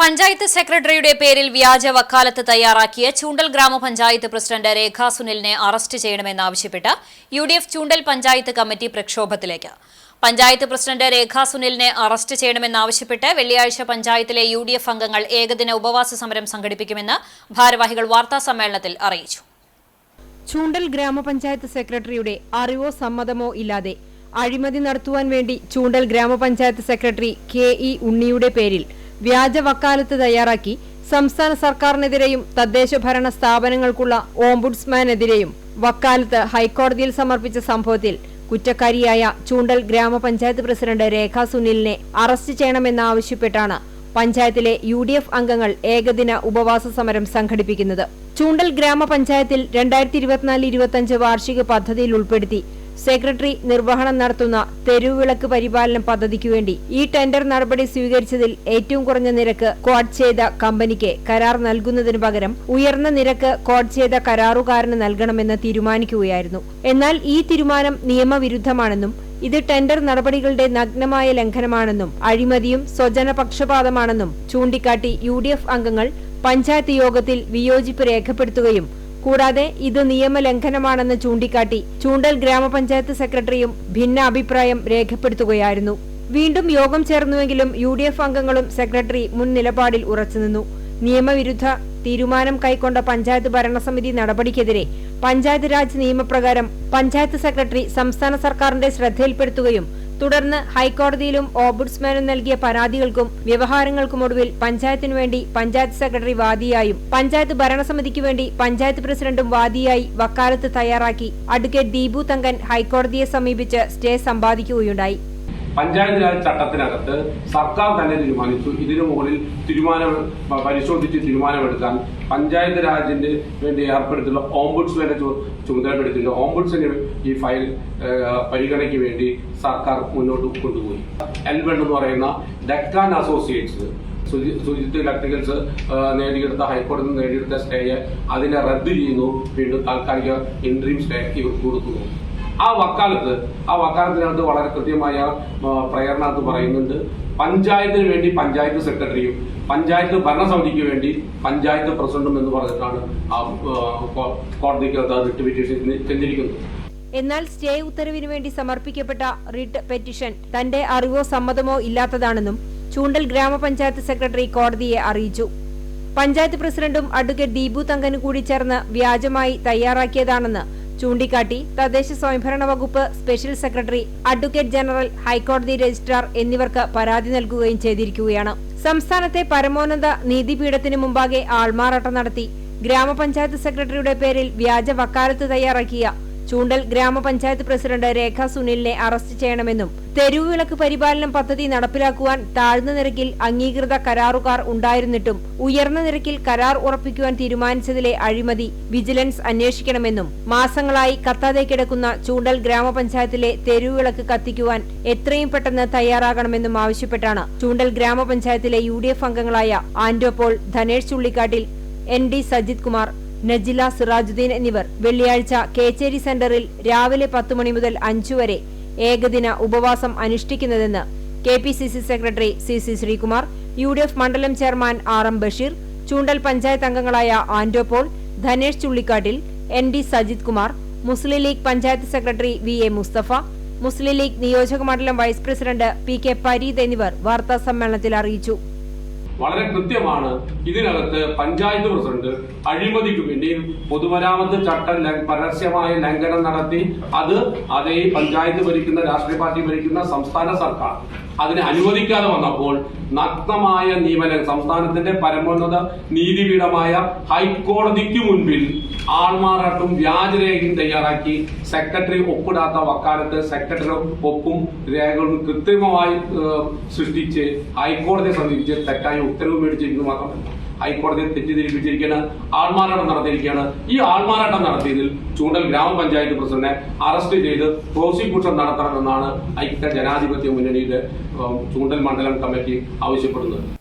പഞ്ചായത്ത് സെക്രട്ടറിയുടെ പേരിൽ വ്യാജ വക്കാലത്ത് തയ്യാറാക്കിയ ചൂണ്ടൽ ഗ്രാമപഞ്ചായത്ത് പ്രസിഡന്റ് രേഖാ സുനിലിനെ അറസ്റ്റ് ചെയ്യണമെന്നാവശ്യപ്പെട്ട് U D F Choondal panchayat committee പ്രക്ഷോഭത്തിലേക്ക്. Panchayat president Rekha സുനിലിനെ അറസ്റ്റ് ചെയ്യണമെന്നാവശ്യപ്പെട്ട് വെള്ളിയാഴ്ച പഞ്ചായത്തിലെ യു ഡി എഫ് അംഗങ്ങൾ ഏകദിന ഉപവാസ സമരം സംഘടിപ്പിക്കുമെന്ന് ഭാരവാഹികൾ വാർത്താ സമ്മേളനത്തിൽ അറിയിച്ചു. ചൂണ്ടൽ ഗ്രാമപഞ്ചായത്ത് സെക്രട്ടറിയുടെ അറിവോ സമ്മതമോ ഇല്ലാതെ അഴിമതി നടത്തുവാൻ വേണ്ടി ചൂണ്ടൽ ഗ്രാമപഞ്ചായത്ത് സെക്രട്ടറി കെ ഇ ഉണ്ണിയുടെ പേരിൽ വ്യാജ വക്കാലത്ത് തയ്യാറാക്കി സംസ്ഥാന സർക്കാരിനെതിരെയും തദ്ദേശ ഭരണ സ്ഥാപനങ്ങൾക്കുള്ള ഓംബുഡ്സ്മാനെതിരെയും വക്കാലത്ത് ഹൈക്കോടതിയിൽ സമർപ്പിച്ച സംഭവത്തിൽ കുറ്റക്കാരിയായ ചൂണ്ടൽ ഗ്രാമപഞ്ചായത്ത് പ്രസിഡന്റ് രേഖ സുനിലിനെ അറസ്റ്റ് ചെയ്യണമെന്നാവശ്യപ്പെട്ടാണ് പഞ്ചായത്തിലെ യു ഡി എഫ് അംഗങ്ങൾ ഏകദിന ഉപവാസ സമരം സംഘടിപ്പിക്കുന്നത്. ചൂണ്ടൽ ഗ്രാമപഞ്ചായത്തിൽ രണ്ടായിരത്തി ഇരുപത്തിനാല് ഇരുപത്തിയഞ്ച് വാർഷിക പദ്ധതിയിൽ ഉൾപ്പെടുത്തി സെക്രട്ടറി നിർവഹണം നടത്തുന്ന തെരുവുവിളക്ക് പരിപാലന പദ്ധതിക്കു വേണ്ടി ഈ ടെൻഡർ നടപടി സ്വീകരിച്ചതിൽ ഏറ്റവും കുറഞ്ഞ നിരക്ക് കോഡ് ചെയ്ത കമ്പനിക്ക് കരാർ നൽകുന്നതിന് പകരം ഉയർന്ന നിരക്ക് കോഡ് ചെയ്ത കരാറുകാരന് നൽകണമെന്ന് തീരുമാനിക്കുകയായിരുന്നു. എന്നാൽ ഈ തീരുമാനം നിയമവിരുദ്ധമാണെന്നും ഇത് ടെൻഡർ നടപടികളുടെ നഗ്നമായ ലംഘനമാണെന്നും അഴിമതിയും സ്വജനപക്ഷപാതമാണെന്നും ചൂണ്ടിക്കാട്ടി യു അംഗങ്ങൾ പഞ്ചായത്ത് യോഗത്തിൽ വിയോജിപ്പ് രേഖപ്പെടുത്തുകയും കൂടാതെ ഇത് നിയമലംഘനമാണെന്ന് ചൂണ്ടിക്കാട്ടി ചൂണ്ടൽ ഗ്രാമപഞ്ചായത്ത് സെക്രട്ടറിയും ഭിന്ന അഭിപ്രായം രേഖപ്പെടുത്തുകയായിരുന്നു. വീണ്ടും യോഗം ചേർന്നുവെങ്കിലും യു ഡി എഫ് അംഗങ്ങളും സെക്രട്ടറി മുൻ നിലപാടിൽ ഉറച്ചുനിന്നു. നിയമവിരുദ്ധ തീരുമാനം കൈക്കൊണ്ട പഞ്ചായത്ത് ഭരണസമിതി നടപടിക്കെതിരെ പഞ്ചായത്ത് രാജ് നിയമപ്രകാരം പഞ്ചായത്ത് സെക്രട്ടറി സംസ്ഥാന സർക്കാരിന്റെ ശ്രദ്ധയിൽപ്പെടുത്തുകയും തുടർന്ന് ഹൈക്കോടതിയിലും ഓംബുഡ്സ്മാനും നൽകിയ പരാതികൾക്കും വ്യവഹാരങ്ങൾക്കും ഒടുവിൽ പഞ്ചായത്തിനു വേണ്ടി പഞ്ചായത്ത് സെക്രട്ടറി വാദിയായും പഞ്ചായത്ത് ഭരണസമിതിക്ക് വേണ്ടി പഞ്ചായത്ത് പ്രസിഡന്റും വാദിയായി വക്കാലത്ത് തയ്യാറാക്കി അഡ്വക്കേറ്റ് ദീപു തങ്കൻ ഹൈക്കോടതിയെ സമീപിച്ച് സ്റ്റേ സമ്പാദിക്കുകയുണ്ടായി. പഞ്ചായത്ത് രാജ് ചട്ടത്തിനകത്ത് സർക്കാർ തന്നെ തീരുമാനിച്ചു. ഇതിനു മുകളിൽ തീരുമാനം പരിശോധിച്ച് തീരുമാനമെടുക്കാൻ പഞ്ചായത്ത് രാജിന്റെ വേണ്ടി ഏർപ്പെടുത്തിയുള്ള ഓംബുഡ്സ്മാനെ ചുമതലപ്പെടുത്തിയിട്ട് ഓംബുഡ്സിന് ഈ ഫയൽ പരിഗണയ്ക്ക് വേണ്ടി സർക്കാർ മുന്നോട്ട് കൊണ്ടുപോയി. എൽവൺ എന്ന് പറയുന്ന ഡെക്കാൻ അസോസിയേറ്റ്സ് സുജിത് ഇലക്ട്രിക്കൽസ് നേടിയെടുത്ത ഹൈക്കോടതി നേടിയെടുത്ത സ്റ്റേയെ അതിനെ റദ്ദ് ചെയ്യുന്നു. വീണ്ടും താൽക്കാലിക ഇൻട്രീം സ്റ്റേ ഇവർക്ക് കൊടുക്കുന്നു. ആ വക്കാലത്ത് ആ വക്കാലത്തിനകത്ത് വളരെ കൃത്യമായ പ്രേരണകത്ത് പറയുന്നുണ്ട്. പഞ്ചായത്തിന് വേണ്ടി പഞ്ചായത്ത് സെക്രട്ടറിയും പഞ്ചായത്ത് ഭരണസമിതിക്ക് വേണ്ടി പഞ്ചായത്ത് പ്രസിഡന്റും എന്ന് പറഞ്ഞിട്ടാണ് ആ കോടതിക്കകത്ത് അത് റിട്ട് പിറ്റീഷൻ ചെന്നിരിക്കുന്നത്. എന്നാൽ സ്റ്റേ ഉത്തരവിനു വേണ്ടി സമർപ്പിക്കപ്പെട്ട റിട്ട് പെറ്റീഷൻ തന്റെ അറിവോ സമ്മതമോ ഇല്ലാത്തതാണെന്നും ചൂണ്ടൽ ഗ്രാമപഞ്ചായത്ത് സെക്രട്ടറി കോടതിയെ അറിയിച്ചു. പഞ്ചായത്ത് പ്രസിഡന്റും അഡ്വക്കേറ്റ് ദീപു തങ്കനും കൂടി ചേർന്ന് വ്യാജമായി തയ്യാറാക്കിയതാണെന്ന് ചൂണ്ടിക്കാട്ടി തദ്ദേശ സ്വയംഭരണ വകുപ്പ് സ്പെഷ്യൽ സെക്രട്ടറി അഡ്വക്കേറ്റ് ജനറൽ ഹൈക്കോടതി രജിസ്ട്രാർ എന്നിവർക്ക് പരാതി നൽകുകയും ചെയ്തിരിക്കുകയാണ്. സംസ്ഥാനത്തെ പരമോന്നത നീതിപീഠത്തിന് മുമ്പാകെ ആൾമാറാട്ടം നടത്തി ഗ്രാമപഞ്ചായത്ത് സെക്രട്ടറിയുടെ പേരിൽ വ്യാജ വക്കാലത്ത് തയ്യാറാക്കിയ ചൂണ്ടൽ ഗ്രാമപഞ്ചായത്ത് പ്രസിഡന്റ് രേഖ സുനിലിനെ അറസ്റ്റ് ചെയ്യണമെന്നും തെരുവുവിളക്ക് പരിപാലനം പദ്ധതി നടപ്പിലാക്കുവാൻ താഴ്ന്ന നിരക്കിൽ അംഗീകൃത കരാറുകാർ ഉണ്ടായിരുന്നിട്ടും ഉയർന്ന നിരക്കിൽ കരാർ ഉറപ്പിക്കുവാൻ തീരുമാനിച്ചതിലെ അഴിമതി വിജിലൻസ് അന്വേഷിക്കണമെന്നും മാസങ്ങളായി കത്താതെ കിടക്കുന്ന ചൂണ്ടൽ ഗ്രാമപഞ്ചായത്തിലെ തെരുവുവിളക്ക് കത്തിക്കുവാൻ എത്രയും പെട്ടെന്ന് തയ്യാറാകണമെന്നും ആവശ്യപ്പെട്ടാണ് ചൂണ്ടൽ ഗ്രാമപഞ്ചായത്തിലെ യു അംഗങ്ങളായ ആന്റോപോൾ ധനേഷ് ചുള്ളിക്കാട്ടിൽ എൻ ഡി സജിത് കുമാർ നജില സിറാജുദ്ദീൻ എന്നിവർ വെള്ളിയാഴ്ച കേച്ചേരി സെന്ററിൽ രാവിലെ പത്ത് മണി മുതൽ അഞ്ചു വരെ ഏകദിന ഉപവാസം അനുഷ്ഠിക്കുന്നതെന്ന് K P C C secretary C C Sreekumar U D F മണ്ഡലം chairman R M Basheer Choondal panchayat അംഗങ്ങളായ Anto Paul Dhanesh Chullikkattil N D Sajith Kumar Muslim League panchayat secretary V A Mustafa Muslim League നിയോജക മണ്ഡലം vice president P K Pareed എന്നിവർ വാർത്താ സമ്മേളനത്തിൽ അറിയിച്ചു. വളരെ കൃത്യമാണ്. ഇതിനകത്ത് പഞ്ചായത്ത് പ്രസിഡന്റ് അഴിമതിക്ക് വേണ്ടി പൊതുമരാമത്ത് ചട്ടം പരസ്യമായ ലംഘനം നടത്തി അത് അതേ പഞ്ചായത്ത് ഭരിക്കുന്ന രാഷ്ട്രീയ പാർട്ടി ഭരിക്കുന്ന സംസ്ഥാന സർക്കാർ. അതിനെ അനുവദിക്കാതെ വന്നപ്പോൾ നഗ്നമായ നിയമനം സംസ്ഥാനത്തിന്റെ പരമോന്നത നീതിപീഠമായ ഹൈക്കോടതിക്ക് മുൻപിൽ ആൾമാറാട്ടും വ്യാജരേഖയും തയ്യാറാക്കി സെക്രട്ടറി ഒപ്പിടാത്ത വക്കാലത്ത് സെക്രട്ടറി ഒപ്പും രേഖകളും കൃത്രിമമായി സൃഷ്ടിച്ച് ഹൈക്കോടതിയെ സമീപിച്ച് തെറ്റായ ഉത്തരവ് മേടിച്ചിരിക്കുന്നു മാത്രമല്ല ഹൈക്കോടതിയെ തെറ്റിദ്ധരിപ്പിച്ചിരിക്കുകയാണ് ആൾമാറാട്ടം നടത്തിയിരിക്കുകയാണ്. ഈ ആൾമാറാട്ടം നടത്തിയതിൽ ചൂണ്ടൽ ഗ്രാമപഞ്ചായത്ത് പ്രസിഡന്റിനെ അറസ്റ്റ് ചെയ്ത് പ്രോസിക്യൂഷൻ നടത്തണമെന്നാണ് ഐക്യ ജനാധിപത്യ മുന്നണിയുടെ ചൂണ്ടൽ മണ്ഡലം കമ്മിറ്റി ആവശ്യപ്പെടുന്നത്.